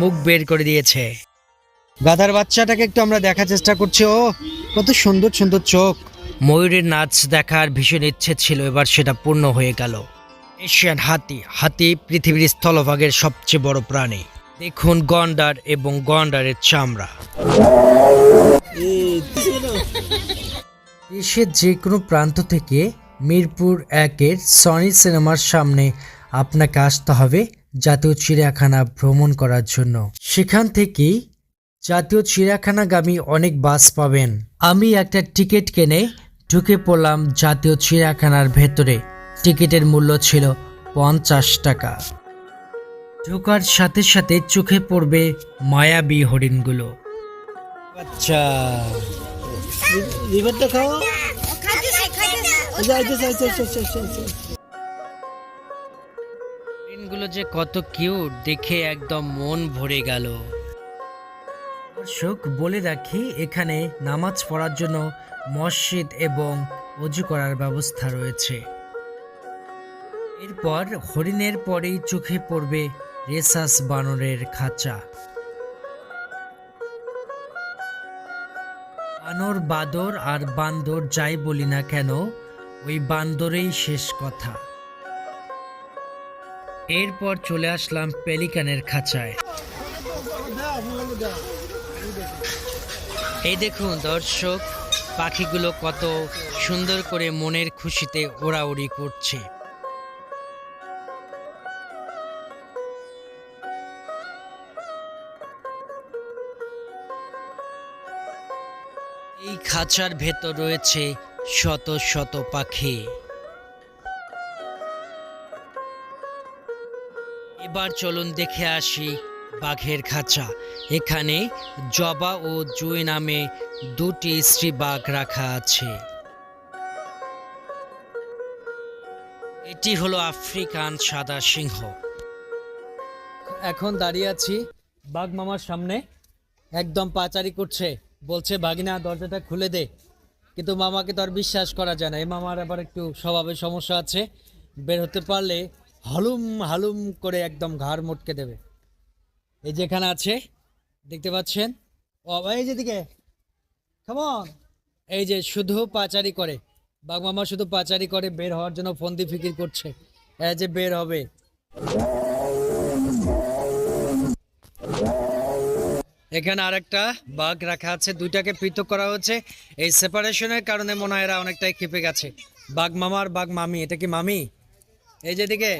মুখ বের করে দিয়েছে। গাধার বাচ্চাটাকে একটু আমরা দেখার চেষ্টা করছি। ও কত সুন্দর সুন্দর চোখ। ময়ূরের নাচ দেখার ভীষণ ইচ্ছে ছিল এবার সেটা পূর্ণ হয়ে গেল। এশিয়ান হাতি হাতি পৃথিবীর স্থলভাগের সবচেয়ে বড় প্রাণী। দেখুন গন্ডার এবং গন্ডারের চামড়া। দেশের যে কোনো প্রান্ত থেকে মিরপুর একের সনি সিনেমার সামনে আপনাকে আসতে হবে। জাতীয় চিড়িয়াখানা ভ্রমণ করার জন্য। সেখান থেকেই জাতীয় চিড়িয়াখানাগামী অনেক বাস পাবেন। আমি একটা টিকিট কিনে ঢুকে পড়লাম জাতীয় চিড়িয়াখানার ভেতরে। টিকিটের মূল্য ছিল পঞ্চাশ টাকা। ঢোকার সাথে সাথে চোখে পড়বে মায়াবী হরিণগুলো। আচ্ছা। লিভারটা খাও। হরিণগুলো যে কত কিউট, দেখে একদম মন ভরে গেল। দর্শক, বলে রাখি, এখানে নামাজ পড়ার জন্য মসজিদ এবং অজু করার ব্যবস্থা রয়েছে। এরপর হরিণের পরেই চোখে পড়বে রেসাস বানরের খাঁচা। বানর বাদর আর বান্দর যাই বলি না কেন, ওই বান্দরেই শেষ কথা। এরপর চলে আসলাম পেলিকানের খাঁচায়। এই দেখুন দর্শক, পাখিগুলো কত সুন্দর করে মনের খুশিতে ওড়াউড়ি করছে। এই খাঁচার ভেতর রয়েছে শত শত পাখি। এবার চলুন দেখে আসি বাঘের খাঁচা। এখানে জবা ও জুই নামে দুটি স্ত্রী বাঘ রাখা আছে। এটি হলো আফ্রিকান সাদা সিংহ। এখন দাঁড়িয়ে আছি বাঘ মামার সামনে। একদম পাচারি করছে। বলছে বাঘিনা দরজাটা খুলে দে। কিন্তু মামাকে তো আর বিশ্বাস করা যায় না। এই মামার আবার একটু স্বভাবের সমস্যা আছে। বের হতে পারলে হালুম হালুম করে একদম ঘাড় মোটকে দেবে। এই যেখানে আছে, দেখতে পাচ্ছেন? ও, এই যেদিকে কেমন এই যে শুধু পাচারি করে। বাঘ মামা শুধু পাচারি করে, বের হওয়ার জন্য ফন্দি ফিকির করছে। এই যে বের হবে। এখানে আরেকটা বাঘ রাখা আছে, দুইটাকে পৃথক করা হচ্ছে এই সেপারেশনের কারণে মনে হয় এরা অনেকটাই খেপে গেছে। বাঘ মামা আর বাঘ মামি, এটা কি মামি? এই যেদিকে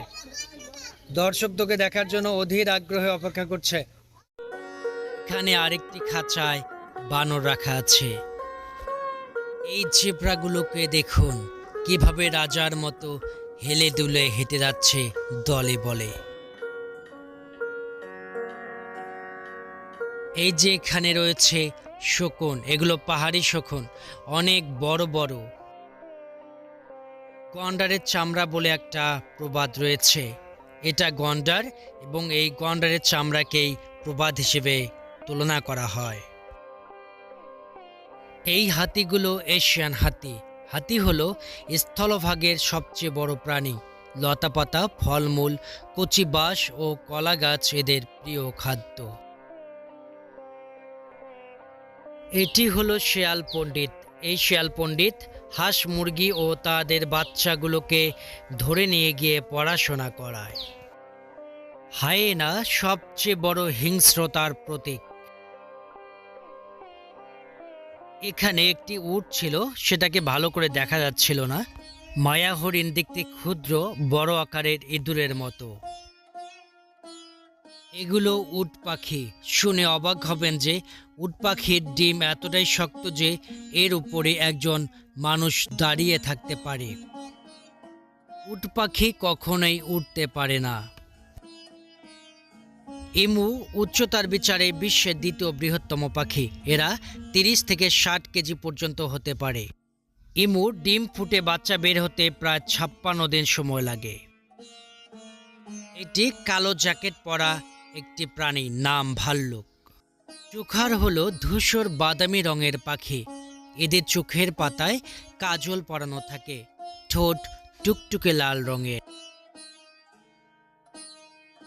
দর্শক তোকে দেখার জন্য অধীর আগ্রহে অপেক্ষা করছে। এখানে আরেকটি খাঁচায় বানর রাখা আছে। এই জেব্রাগুলোকে দেখুন, কীভাবে রাজার মতো হেলে দুলে হেঁটে যাচ্ছে দলে বলে। এই যে এখানে রয়েছে শকুন, এগুলো পাহাড়ি শকুন, অনেক বড় বড়। গন্ডারের চামড়া বলে একটা প্রবাদ রয়েছে। এটা গন্ডার এবং এই গন্ডারের চামড়াকেই প্রবাদ হিসেবে তুলনা করা হয়। এই হাতিগুলো এশিয়ান হাতি। হাতি হলো স্থলভাগের সবচেয়ে বড় প্রাণী। লতাপাতা, ফলমূল, কচি বাঁশ ও কলা গাছ এদের প্রিয় খাদ্য। এটি হলো শেয়াল পণ্ডিত। এই শেয়াল পণ্ডিত হাঁস মুরগি ও তাদের বাচ্চাগুলোকে ধরে নিয়ে গিয়ে পড়াশোনা করায়। হায়েনা সবচেয়ে বড় হিংস্রতার প্রতীক। এখানে একটি উট ছিল, সেটাকে ভালো করে দেখা যাচ্ছিল না। মায়া হরিণ দেখতে ক্ষুদ্র, বড় আকারের ইঁদুরের মতো। এগুলো উট পাখি। শুনে অবাক হবেন যে, উট পাখির ডিম এতটাই শক্ত যে, এর উপরে একজন মানুষ দাঁড়িয়ে থাকতে পারে। উট পাখি কখনোই উঠতে পারে না। ইমু উচ্চতার বিচারে বিশ্বের দ্বিতীয় বৃহত্তম পাখি। এরা তিরিশ থেকে ষাট কেজি পর্যন্ত হতে পারে। ইমু ডিম ফুটে বাচ্চা বের হতে প্রায় ছাপ্পান্ন দিন সময় লাগে। এটি কালো জ্যাকেট পরা একটি প্রাণী, নাম ভাল্লুক। চোখার হলো ধূসর বাদামি রঙের পাখি। এদের চোখের পাতায় কাজল পরানো থাকে। ঠোঁট টুকটুকে লাল রঙের।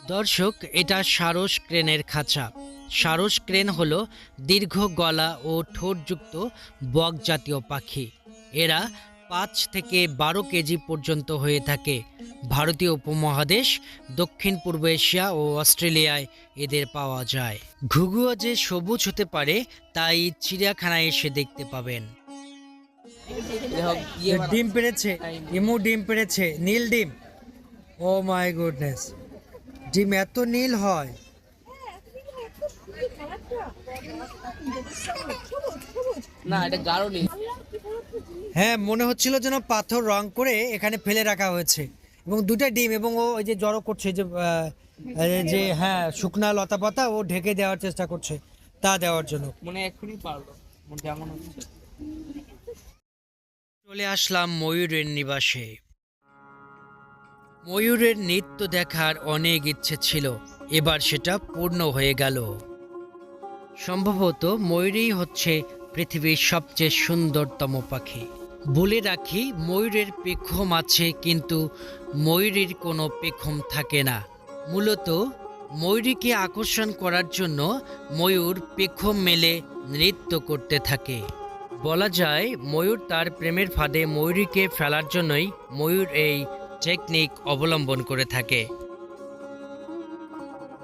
দর্শক, এটা সারস ক্রেনের খাঁচা। সারস ক্রেন হলো দীর্ঘ গলা ও ঠোঁটযুক্ত বক জাতীয় পাখি। এরা পাঁচ থেকে বারো কেজি পর্যন্ত হয়ে থাকে। ভারতীয় উপমহাদেশ, দক্ষিণ পূর্ব এশিয়া ও অস্ট্রেলিয়ায় এদের পাওয়া যায়। ঘুঘুয়া যে সবুজ হতে পারে, তাই চিড়িয়াখানায় এসে দেখতে পাবেন। ডিম পেড়েছে ইমু ডিম পেড়েছে নীল ডিম। ও মাই গুডনেস, ডিম এত নীল হয়। না, এটা গাঢ় নীল। হ্যাঁ মনে হচ্ছিল যেন পাথর রং করে এখানে ফেলে রাখা হয়েছে। এবং দুটা ডিম এবং ও ওই যে জড়ো করছে যে যে হ্যাঁ শুকনা লতা পাতা ও ঢেকে দেওয়ার চেষ্টা করছে তা দেওয়ার জন্য। মনে এক্ষুনি পারল যেমন হচ্ছে। চলে আসলাম ময়ূরের নিবাসে। ময়ূরের নৃত্য দেখার অনেক ইচ্ছে ছিল এবার সেটা পূর্ণ হয়ে গেল। সম্ভবত ময়ূরই হচ্ছে পৃথিবীর সবচেয়ে সুন্দরতম পাখি। বলে রাখি, ময়ূরের পেখম আছে, কিন্তু ময়ূরীর কোনো পেখম থাকে না। মূলত, ময়ূরীকে আকর্ষণ করার জন্য ময়ূর পেখম মেলে নৃত্য করতে থাকে। বলা যায়, ময়ূর তার প্রেমের ফাঁদে ময়ূরীকে ফেলার জন্যই ময়ূর এই টেকনিক অবলম্বন করে থাকে।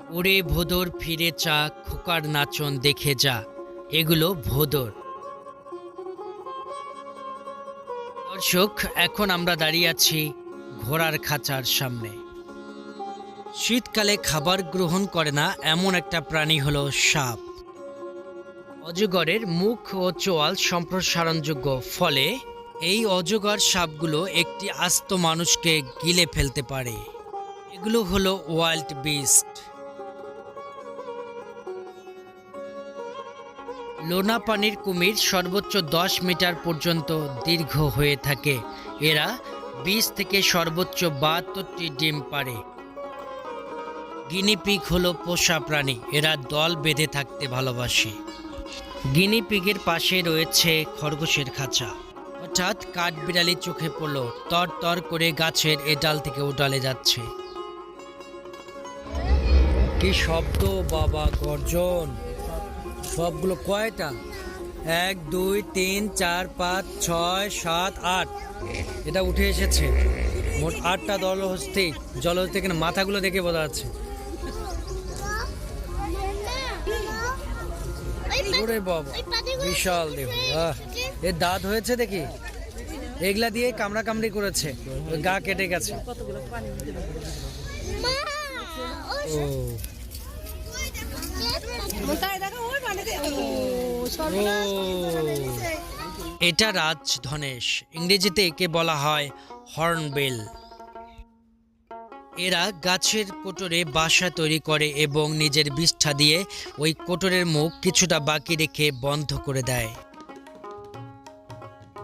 ওরে ভোদর ফিরে চা, খোকার নাচন দেখে যা। এগুলো ভোদর। দর্শক, এখন আমরা দাঁড়িয়ে আছি ঘোড়ার খাঁচার সামনে। শীতকালে খাবার গ্রহণ করে না এমন একটা প্রাণী হলো সাপ। অজগরের মুখ ও চোয়াল সম্প্রসারণযোগ্য, ফলে এই অজগর সাপগুলো একটি আস্ত মানুষকে গিলে ফেলতে পারে। এগুলো হলো ওয়াইল্ড বিস্ট। লোনা পানির কুমির সর্বোচ্চ দশ মিটার পর্যন্ত দীর্ঘ হয়ে থাকে। এরা বিশ থেকে সর্বোচ্চ বাহাত্তরটি ডিম পারে গিনিপিগ হলো পোষা প্রাণী। এরা দল বেঁধে থাকতে ভালোবাসে। গিনিপিগের পাশে রয়েছে খরগোশের খাঁচা। হঠাৎ কাঠবিড়ালি চোখে পড়ল। তর তর করে গাছের এ ডাল থেকে ও ডালে যাচ্ছে। কি শব্দ, বাবা গর্জন। সবগুলো কয়টা? এক দুই তিন চার পাঁচ ছয় সাত আট। এটা উঠে এসেছে। মোট আটটা দলহস্তি জলহস্তি এখানে মাথাগুলো দেখে বোঝা যাচ্ছে। ওরে বাবা বিশাল দেহ। এর দাঁত হয়েছে দেখি? এগুলা দিয়ে কামড়া কামড়ি করেছে। গা কেটে গেছে। ও এটা রাজ ধনেশ। ইংরেজিতে একে বলা হয় হর্নবেল। এরা গাছের কোটরে বাসা তৈরি করে এবং নিজের বিষ্ঠা দিয়ে ওই কোটরের মুখ কিছুটা বাকি রেখে বন্ধ করে দেয়।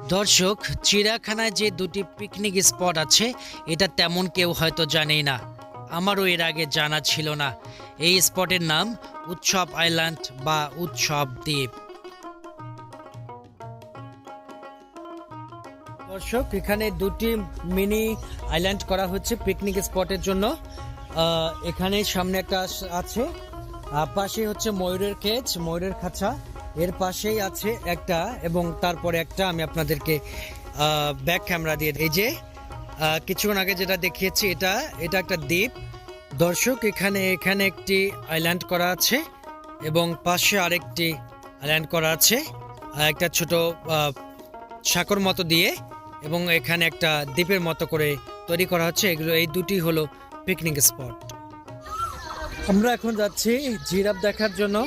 দর্শক, চিড়িয়াখানায় যে দুটি পিকনিক স্পট আছে, এটা তেমন কেউ হয়তো জানেই না। আমারও এর আগে জানা ছিল না। এই স্পটের নাম উৎসব আইল্যান্ড বা উৎসব দ্বীপ। দর্শক, এখানে দুটি মিনি আইল্যান্ড করা হচ্ছে পিকনিক স্পটের জন্য। এখানে সামনে একটা আছে। পাশে হচ্ছে ময়ূরের কেজ ময়ূরের খাঁচা। এর পাশেই আছে একটা এবং তারপরে একটা আমি আপনাদেরকে ব্যাক ক্যামেরা দিয়ে এই যে কিছুক্ষণ আগে যেটা দেখিয়েছি, এটা এটা একটা দ্বীপ। দর্শক, এখানে এখানে একটি আইল্যান্ড করা আছে এবং পাশে আরেকটি আইল্যান্ড করা আছে একটা ছোট সাঁকর মতো দিয়ে এবং এখানে একটা দ্বীপের মতো করে তৈরি করা হচ্ছে। এগুলো, এই দুটি হলো পিকনিক স্পট আমরা এখন যাচ্ছি জিরাফ দেখার জন্য।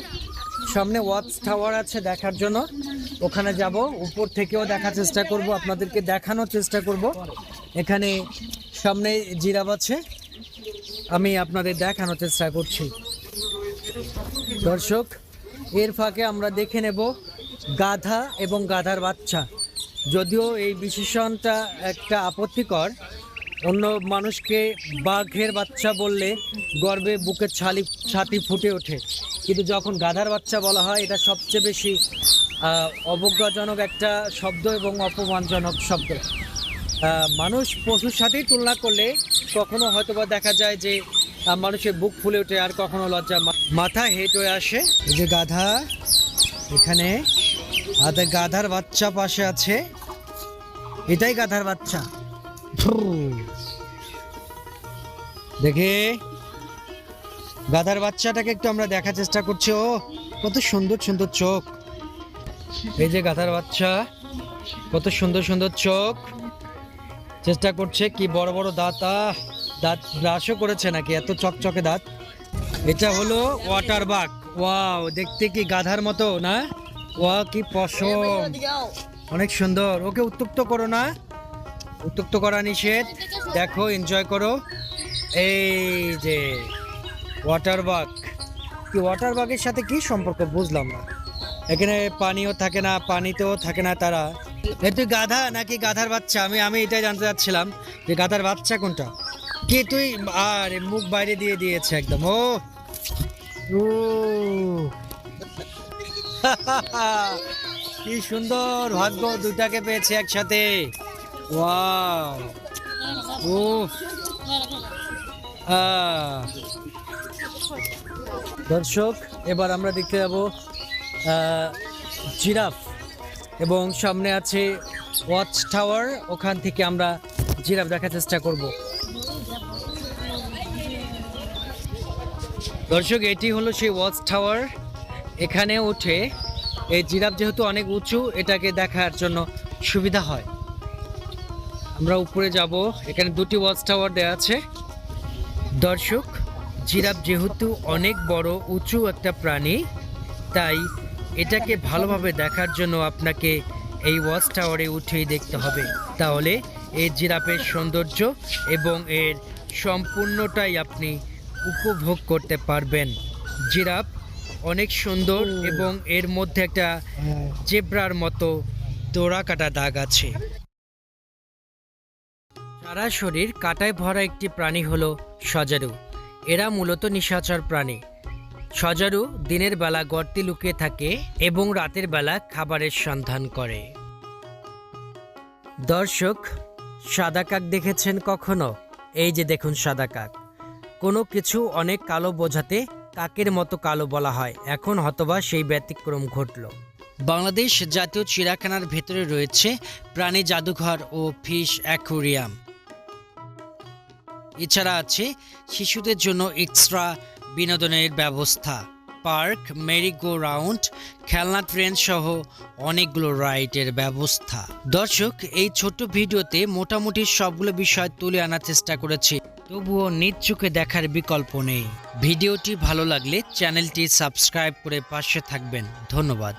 সামনে ওয়াচ টাওয়ার আছে দেখার জন্য। ওখানে যাব, উপর থেকেও দেখার চেষ্টা করব, আপনাদেরকে দেখানোর চেষ্টা করব। এখানে সামনে জিরাফ আছে, আমি আপনাদের দেখানোর চেষ্টা করছি। দর্শক, এর ফাঁকে আমরা দেখে নেব গাধা এবং গাধার বাচ্চা। যদিও এই বিশেষণটা একটা আপত্তিকর, অন্য মানুষকে বাঘের বাচ্চা বললে গর্বে বুকের ছালি ছাতি ফুটে ওঠে। কিন্তু যখন গাধার বাচ্চা বলা হয়, এটা সবচেয়ে বেশি অবজ্ঞাজনক একটা শব্দ এবং অপমানজনক শব্দ। মানুষ পশুর সাথেই তুলনা করলে কখনো হয়তোবা দেখা যায় যে মানুষের বুক ফুলে ওঠে আর কখনো লজ্জা মাথা হেট হয়ে আসে যে গাধা, এখানে গাধার বাচ্চা পাশে আছে। এটাই গাধার বাচ্চা। দেখে, গাধার বাচ্চাটাকে একটু আমরা দেখার চেষ্টা করছি। ও, কত সুন্দর সুন্দর চোখ। এই যে গাধার বাচ্চা, কত সুন্দর সুন্দর চোখ। চেষ্টা করছে কি বড় বড় দাঁত দাঁত ব্রাশও করেছে নাকি এত চকচকে দাঁত? এটা হলো ওয়াটার বাগ ওয়াও, দেখতে কি গাধার মতো, না? ওয়া, কি পশম। অনেক সুন্দর। ওকে উত্তপ্ত করো না। উত্তপ্ত করা নিষেধ। দেখো এনজয় করো। এই যে, ওয়াটার বাগ কি, ওয়াটার বাগের সাথে কি সম্পর্ক? বুঝলাম না। এখানে পানিও থাকে না, পানিতেও থাকে না তারা। এ, তুই গাধা নাকি গাধার বাচ্চা? আমি আমি এটাই জানতে চাচ্ছিলাম যে গাধার বাচ্চা কোনটা? কি তুই, আর মুখ বাইরে দিয়ে দিয়েছে একদম, ও। কি সুন্দর ভাগ্য দুটাকে পেয়েছে একসাথে। দর্শক, এবার আমরা দেখতে যাব জিরাফ এবং সামনে আছে ওয়াচ টাওয়ার ওখান থেকে আমরা জিরাফ দেখার চেষ্টা করব। দর্শক, এটি হলো সেই ওয়াচ টাওয়ার এখানে উঠে এই জিরাফ যেহেতু অনেক উঁচু, এটাকে দেখার জন্য সুবিধা হয়। আমরা উপরে যাব। এখানে দুটি ওয়াচ টাওয়ার দেওয়া আছে। দর্শক, জিরাফ যেহেতু অনেক বড়, উঁচু একটা প্রাণী, তাই এটাকে ভালোভাবে দেখার জন্য আপনাকে এই ওয়াচ টাওয়ারে উঠেই দেখতে হবে। তাহলে এই জিরাফের সৌন্দর্য এবং এর সম্পূর্ণটাই আপনি উপভোগ করতে পারবেন। জিরাফ অনেক সুন্দর এবং এর মধ্যে একটা জেব্রার মতো দোড়া কাটা দাগ আছে। সারা শরীর কাটায় ভরা একটি প্রাণী হলো সজারু। এরা মূলত নিশাচর প্রাণী। সজারু দিনের বেলা গর্তে লুকিয়ে থাকে এবং রাতের বেলা খাবারের সন্ধান করে। দর্শক, সাদা কাক দেখেছেন কখনো? এই যে দেখুন সাদা কাক। কোনো কিছু অনেক কালো বোঝাতে কাকের মতো কালো বলা হয়। এখন হতবা সেই ব্যতিক্রম ঘটল। বাংলাদেশ জাতীয় চিড়িয়াখানার ভেতরে রয়েছে প্রাণী জাদুঘর ও ফিশ অ্যাকোরিয়াম। এছাড়া আছে শিশুদের জন্য এক্সট্রা বিনোদনের ব্যবস্থা, পার্ক মেরি গো রাউন্ড খেলনা, ট্রেন সহ অনেকগুলো রাইডের ব্যবস্থা। দর্শক, এই ছোট ভিডিওতে মোটামুটি সবগুলো বিষয় তুলে আনার চেষ্টা করেছি, তবুও নিজ চোখে দেখার বিকল্প নেই। ভিডিওটি ভালো লাগলে চ্যানেলটি সাবস্ক্রাইব করে পাশে থাকবেন। ধন্যবাদ।